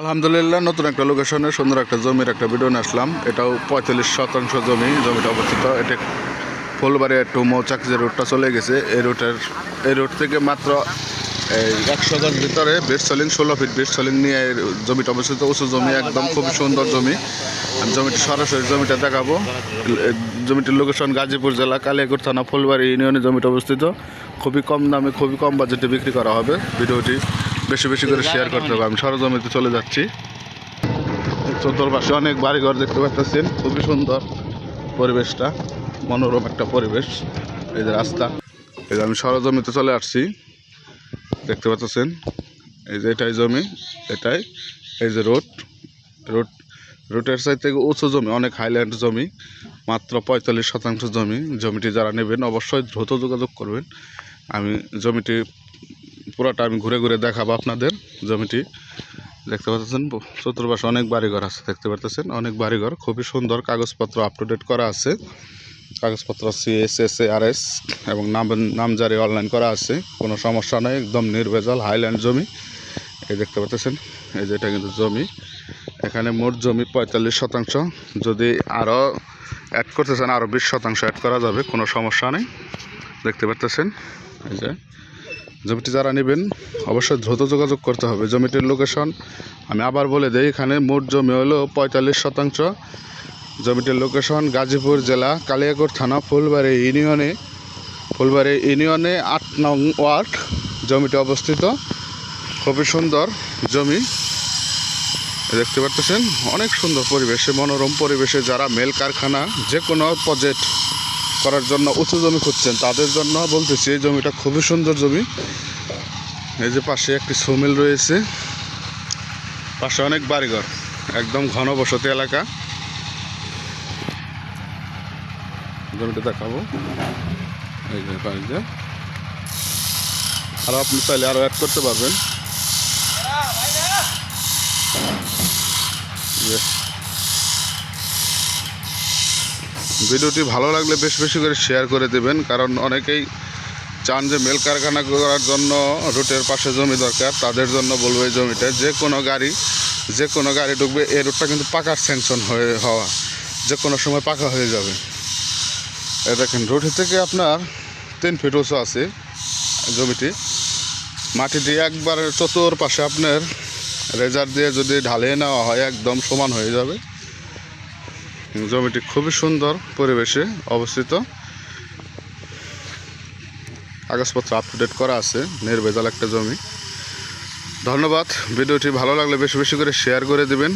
আলহামদুলিল্লাহ, নতুন একটা লোকেশনে সুন্দর একটা জমির একটা ভিডিও নিয়ে আসলাম। এটাও পঁয়তাল্লিশ শতাংশ জমি জমিটা অবস্থিত। এটা ফুলবাড়ি একটু মৌচাক যে রুটটা চলে গেছে, এই রুটের এই রুট থেকে মাত্র, এই একশো গজ ভিতরে বেড সলিং ষোলো ফিট বেড সলিং নিয়ে জমিটা অবস্থিত। উঁচু জমি, একদম খুব সুন্দর জমি। জমিটি সরাসরি জমিটা দেখাবো। জমিটির লোকেশন গাজীপুর জেলা, কালিয়াকুর থানা, ফুলবাড়ি ইউনিয়নে জমিটা অবস্থিত। খুবই কম দামে, খুবই কম বাজেটে বিক্রি করা হবে। ভিডিওটি বেশি বেশি করে শেয়ার করতে হবে। আমি সরজমিতে চলে যাচ্ছি। চতুর্পাশে অনেক বাড়িঘর দেখতে পাচ্ছেন খুবই সুন্দর পরিবেশটা মনোরম একটা পরিবেশ। এই যে রাস্তা। এই যে আমি সরজমিতে চলে আসছি। দেখতে পাচ্ছেন এই যে এটাই জমি এটাই। এই যে রোড। রোড রোডের সাইড থেকে উঁচু জমি অনেক হাইল্যান্ড জমি মাত্র পঁয়তাল্লিশ শতাংশ জমি। জমিটি যারা নেবেন অবশ্যই দ্রুত যোগাযোগ করবেন। আমি জমিটি পুরোটা আমি ঘুরে ঘুরে দেখাবো আপনাদের জমিটি। দেখতে পাচ্ছেন, চতুর্পাশে অনেক বাড়িঘর আছে, দেখতে পাচ্ছেন অনেক বাড়িঘর, খুবই সুন্দর, কাগজপত্র আপ টু ডেট করা আছে। কাগজপত্র সিএস এস আর এস এবং নাম নামজারি অনলাইন করা আছে। কোনো সমস্যা নেই, একদম নির্ভেজাল হাইল্যান্ড জমি। এই দেখতে পাচ্ছেন, এই যে এটা কিন্তু জমি। এখানে মোট জমি পঁয়তাল্লিশ শতাংশ। যদি আরও অ্যাড করতে চান আরও বিশ শতাংশ অ্যাড করা যাবে, কোনো সমস্যা নেই। দেখতে পাচ্ছেন এই যে জমিটি যারা নেবেন, অবশ্যই দ্রুত যোগাযোগ করতে হবে। জমিটির লোকেশন আমি আবার বলে দিই, এখানে মোট জমি হলো পঁয়তাল্লিশ শতাংশ। জমিটির লোকেশন গাজীপুর জেলা, কালিয়াকোট থানা, ফুলবাড়ি ইউনিয়নে ফুলবাড়ি ইউনিয়নে আট নং ওয়ার্ড জমিটি অবস্থিত। খুবই সুন্দর জমি, দেখতে পাচ্ছেন অনেক সুন্দর পরিবেশে, মনোরম পরিবেশে যারা মেল কারখানা যে কোনো প্রজেক্ট করার জন্য উঁচু জমি খুঁজছেন, তাদের জন্য বলতেছি এই জমিটা খুবই সুন্দর জমি। এই যে পাশে একটি সুমিল রয়েছে, পাশে অনেক বাড়িঘর, একদম ঘন বসতি এলাকা। জমিটা দেখাবো। এই যে আপনি চাইলে আরও অ্যাড করতে পারবেন। Yes. ভিডিওটি ভালো লাগলে বেশ বেশি করে শেয়ার করে দেবেন, কারণ অনেকেই চান যে মেল কারখানা করার জন্য রুটের পাশে জমি দরকার, তাদের জন্য বলব এই জমিটা। যে কোনো গাড়ি, যে কোনো গাড়ি ঢুকবে, এই রুটটা কিন্তু পাকার স্যাংশন হয়ে হওয়া, যে কোনো সময় পাকা হয়ে যাবে। এ দেখেন, রুট থেকে আপনার তিন ফিট উঁচু আছে জমিটি। মাটি দিয়ে একবার চতুর পাশে আপনার রেজার দিয়ে যদি ঢালিয়ে নেওয়া হয়, একদম সমান হয়ে যাবে। জমিটি খুবই সুন্দর পরিবেশে অবস্থিত। কাগজপত্র আপটুডেট করা আছে, নির্ভেজাল একটা জমি। ধন্যবাদ, ভিডিওটি ভালো লাগলে বেশি বেশি করে শেয়ার করে দিবেন।